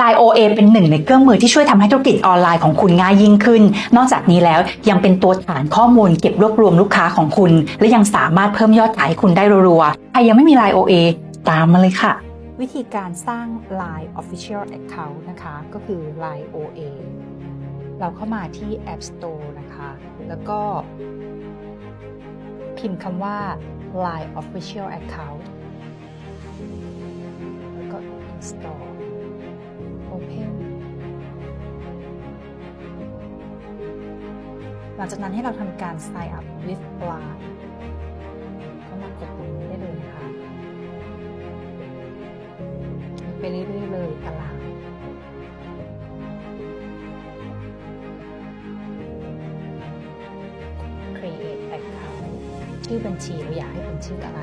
Line OA เป็นหนึ่งในเครื่องมือที่ช่วยทำให้ธุรกิจออนไลน์ของคุณง่ายยิ่งขึ้น นอกจากนี้แล้วยังเป็นตัวฐานข้อมูลเก็บรวบรวมลูกค้าของคุณ และยังสามารถเพิ่มยอดขายให้คุณได้รัวๆ ใครยังไม่มี Line OA ตามมาเลยค่ะ วิธีการสร้าง Line Official Account นะคะ ก็คือ Line OA เราเข้ามาที่ App Store นะคะ แล้วก็พิมพ์คำว่า Line Official Account แล้วก็ Install ลังจากนั้นให้เราทำการ Sign up with Line ก็มากดตรงนี้ได้เลยนะคะไปเรื่อยๆเลยตาราง create account ชื่อบัญชีเราอยากให้เป็นชื่ออะไร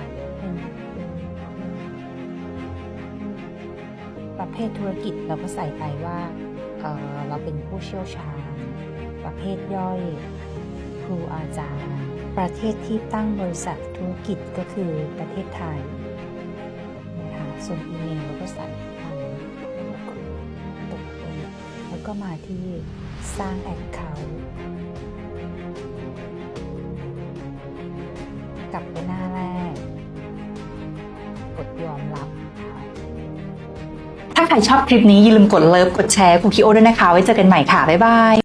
ประเภทธุรกิจเราก็ใส่ไปว่าเเราเป็นผู้เชี่ยวชาญ ประเภทย่อย ครูอาจารย์ ประเทศที่ตั้งบริษัทธุรกิจก็คือประเทศไทยนะคะส่วนอีเมลเราก็ใส่ทางแล้วก็ตกลงแล้วก็มาที่สร้างแอคเคาท์กลับไปหน้าแรก กดยอมรับค่ะถ้าใครชอบคลิปนี้อย่าลืมกดเลิฟกดแชร์คุกคิโอด้วยนะคะ ไว้เจอกันใหม่ค่ะ บ๊ายบาย